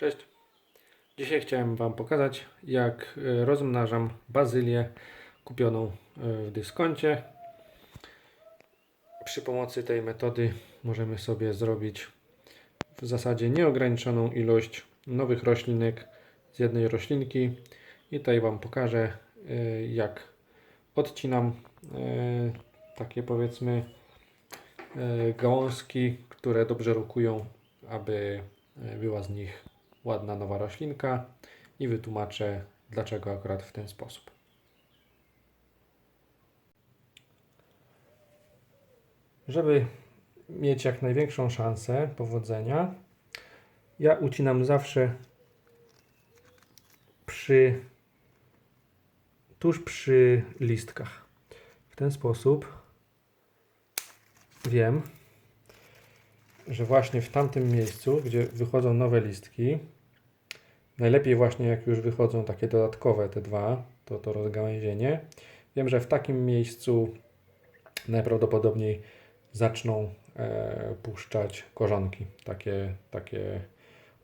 Cześć. Dzisiaj chciałem Wam pokazać, jak e, rozmnażam bazylię kupioną e, w dyskoncie. Przy pomocy tej metody możemy sobie zrobić w zasadzie nieograniczoną ilość nowych roślinek z jednej roślinki. I tutaj Wam pokażę, e, jak odcinam takie powiedzmy gałązki, które dobrze rokują, aby była z nich ładna nowa roślinka i wytłumaczę dlaczego akurat w ten sposób. Żeby mieć jak największą szansę powodzenia, ja ucinam zawsze przy tuż przy listkach. W ten sposób wiem, że właśnie w tamtym miejscu, gdzie wychodzą nowe listki, najlepiej właśnie jak już wychodzą takie dodatkowe, te dwa, to to rozgałęzienie, wiem, że w takim miejscu najprawdopodobniej zaczną e, puszczać korzonki, takie, takie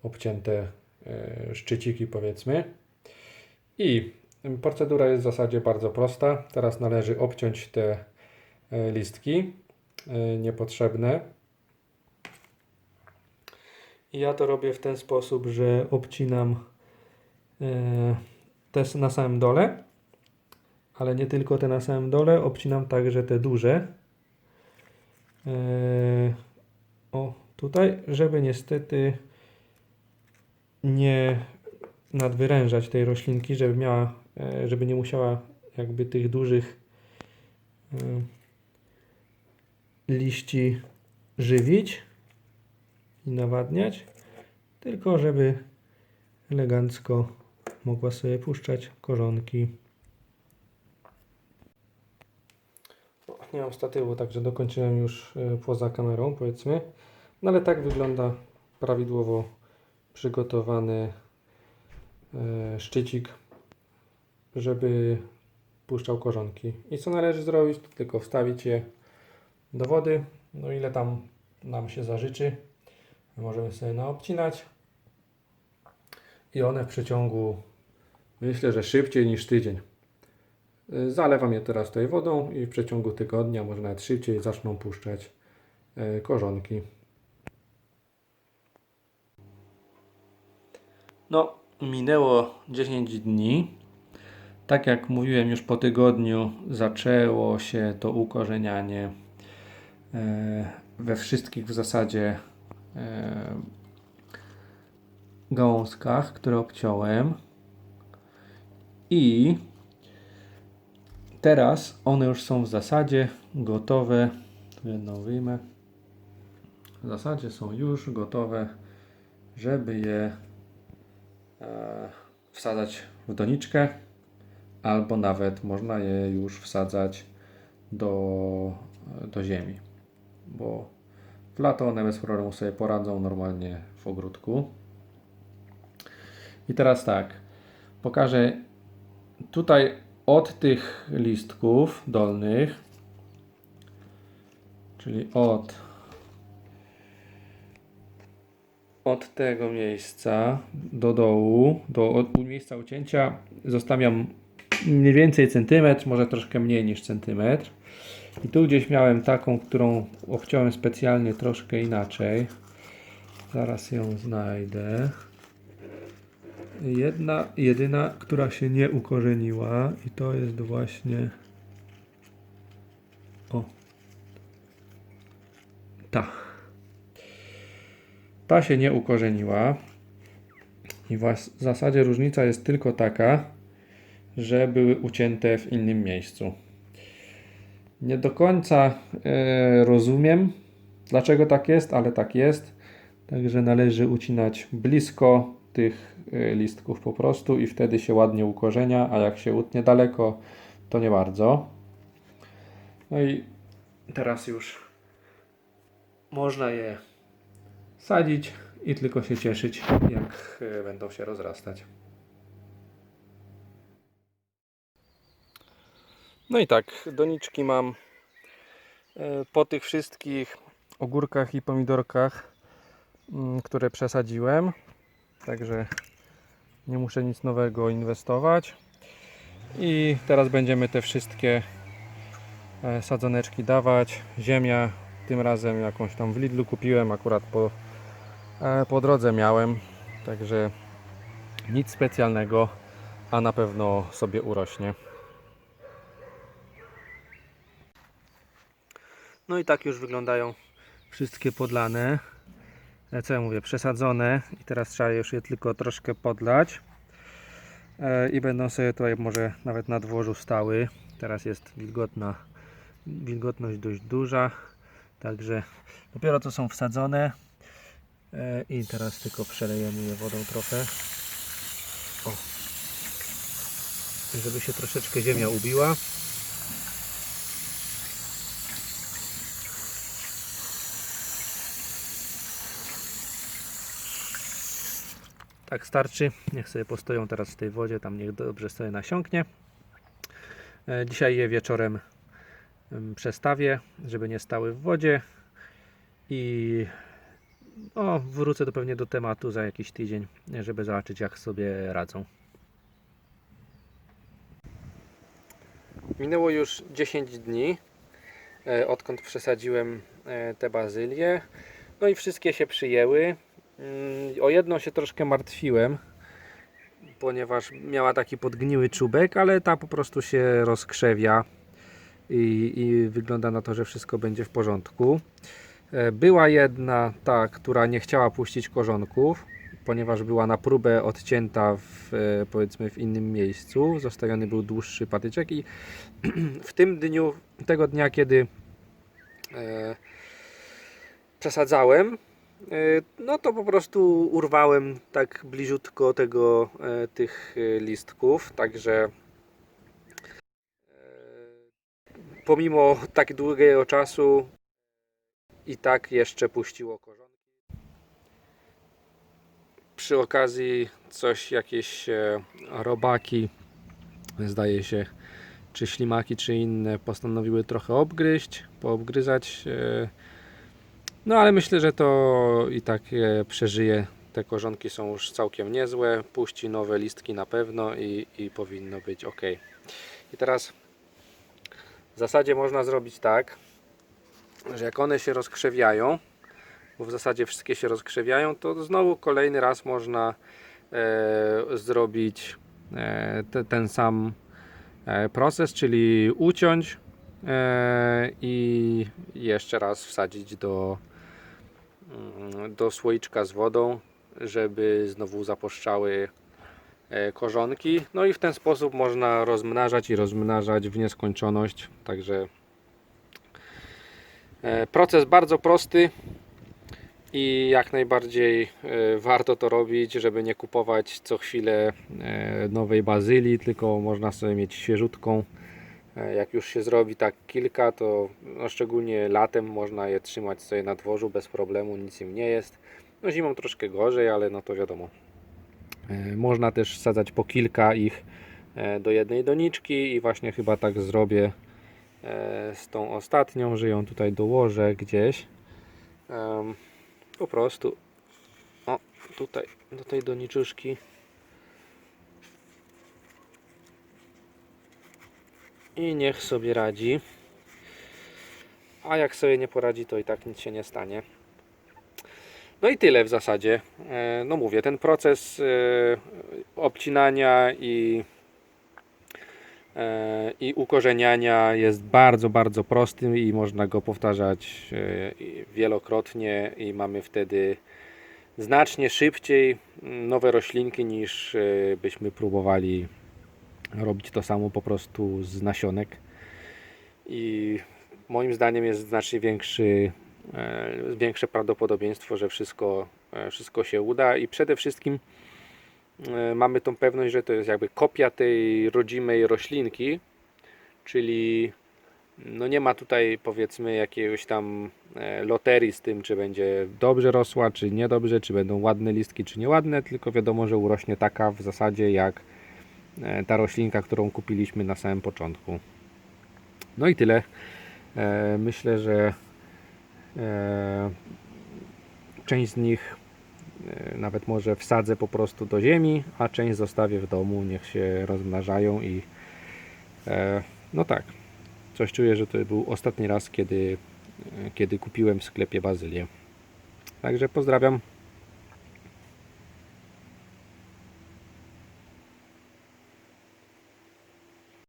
obcięte e, szczyciki powiedzmy. I procedura jest w zasadzie bardzo prosta. Teraz należy obciąć te e, listki e, niepotrzebne. Ja to robię w ten sposób, że obcinam e, te na samym dole, ale nie tylko te na samym dole, obcinam także te duże. E, o, tutaj, żeby niestety nie nadwyrężać tej roślinki, żeby miała, e, żeby nie musiała jakby tych dużych liści żywić i nawadniać, tylko żeby elegancko mogła sobie puszczać korzonki. O, Nie mam statywu, także dokończyłem już e, poza kamerą, powiedzmy. No ale tak wygląda prawidłowo przygotowany e, szczycik, żeby puszczał korzonki. I co należy zrobić? Tylko wstawić je do wody, no ile tam nam się zażyczy. Możemy sobie naobcinać i one w przeciągu myślę, że szybciej niż tydzień. Y, Zalewam je teraz tutaj wodą i w przeciągu tygodnia, może nawet szybciej zaczną puszczać y, korzonki. No, minęło 10 dni. Tak jak mówiłem, już po tygodniu zaczęło się to ukorzenianie e, we wszystkich w zasadzie gałązkach, które obciąłem. I teraz one już są w zasadzie gotowe. Tu jedną wyjmę. W zasadzie są już gotowe, żeby je e, wsadzać w doniczkę, albo nawet można je już wsadzać do, do ziemi, bo w lato one bez problemu sobie poradzą normalnie w ogródku. I teraz tak, pokażę tutaj od tych listków dolnych, czyli od od tego miejsca do dołu, do od miejsca ucięcia zostawiam mniej więcej centymetr, może troszkę mniej niż centymetr. I tu gdzieś miałem taką, którą obciąłem specjalnie troszkę inaczej. Zaraz ją znajdę. Jedna, jedyna, która się nie ukorzeniła i to jest właśnie o ta. Ta się nie ukorzeniła. I w zasadzie różnica jest tylko taka, że były ucięte w innym miejscu. Nie do końca e, rozumiem, dlaczego tak jest, ale tak jest. Także należy ucinać blisko tych e, listków po prostu i wtedy się ładnie ukorzenia, a jak się utnie daleko, to nie bardzo. No i teraz już można je sadzić i tylko się cieszyć, jak e, będą się rozrastać. No i tak, doniczki mam e, po tych wszystkich ogórkach i pomidorkach, mm, które przesadziłem. także nie muszę nic nowego inwestować. I teraz będziemy te wszystkie e, sadzoneczki dawać. Ziemia tym razem jakąś tam w Lidlu kupiłem, akurat po, e, po drodze miałem, także nic specjalnego, a na pewno sobie urośnie. No i tak już wyglądają wszystkie podlane. E, Co ja mówię, przesadzone i teraz trzeba już je tylko troszkę podlać. E, I będą sobie tutaj może nawet na dworzu stały. Teraz jest wilgotna, wilgotność dość duża. Także dopiero to są wsadzone. E, I teraz tylko przelejemy je wodą trochę. O. Żeby się troszeczkę ziemia ubiła. Tak starczy. Niech sobie postoją teraz w tej wodzie, tam niech dobrze sobie nasiąknie. E, Dzisiaj je wieczorem em, przestawię, żeby nie stały w wodzie i wrócę do pewnie do tematu za jakiś tydzień, żeby zobaczyć jak sobie radzą. Minęło już 10 dni, e, odkąd przesadziłem e, te bazylie. No i wszystkie się przyjęły. Mm, O jedną się troszkę martwiłem, ponieważ miała taki podgniły czubek, ale ta po prostu się rozkrzewia i, i wygląda na to, że wszystko będzie w porządku. E, Była jedna, ta, która nie chciała puścić korzonków, ponieważ była na próbę odcięta w, e, powiedzmy w innym miejscu. Zostawiony był dłuższy patyczek i w tym dniu, tego dnia, kiedy e, przesadzałem, no to po prostu urwałem tak bliziutko tego, e, tych e, listków, także e, pomimo tak długiego czasu i tak jeszcze puściło korzonki. Przy okazji coś, jakieś e, robaki, zdaje się, czy ślimaki, czy inne postanowiły trochę obgryźć, poobgryzać. No ale myślę, że to i tak przeżyje. Te korzonki są już całkiem niezłe. Puści nowe listki na pewno i, i powinno być ok. I teraz w zasadzie można zrobić tak, że jak one się rozkrzewiają, bo w zasadzie wszystkie się rozkrzewiają, to znowu kolejny raz można e, zrobić e, te, ten sam e, proces, czyli uciąć e, i jeszcze raz wsadzić do, do słoiczka z wodą, żeby znowu zaposzczały e, korzonki. No i w ten sposób można rozmnażać i rozmnażać w nieskończoność. Także e, proces bardzo prosty i jak najbardziej e, warto to robić, żeby nie kupować co chwilę nowej bazylii, tylko można sobie mieć świeżutką. E, Jak już się zrobi tak kilka, to no szczególnie latem można je trzymać sobie na dworzu bez problemu, nic im nie jest. No zimą troszkę gorzej, ale no to wiadomo. E, Można też sadzać po kilka ich e, do jednej doniczki i właśnie chyba tak zrobię z tą ostatnią, że ją tutaj dołożę gdzieś. Po prostu o tutaj do tej doniczuszki i niech sobie radzi. A jak sobie nie poradzi, to i tak nic się nie stanie. No i tyle w zasadzie. E, No mówię, ten proces e, obcinania i, e, i ukorzeniania jest bardzo, bardzo prosty i można go powtarzać wielokrotnie i mamy wtedy znacznie szybciej nowe roślinki niż byśmy próbowali robić to samo po prostu z nasionek. I moim zdaniem jest znacznie większy, e, większe prawdopodobieństwo, że wszystko, e, wszystko się uda i przede wszystkim e, mamy tą pewność, że to jest jakby kopia tej rodzimej roślinki, czyli no nie ma tutaj powiedzmy jakiegoś tam loterii z tym, czy będzie dobrze rosła, czy niedobrze, czy będą ładne listki, czy nieładne, tylko wiadomo, że urośnie taka w zasadzie jak ta roślinka, którą kupiliśmy na samym początku. No i tyle. E, Myślę, że e, część z nich e, nawet może wsadzę po prostu do ziemi, a część zostawię w domu, niech się rozmnażają i e, no tak, coś czuję, że to był ostatni raz, kiedy, e, kiedy kupiłem w sklepie bazylię. Także pozdrawiam.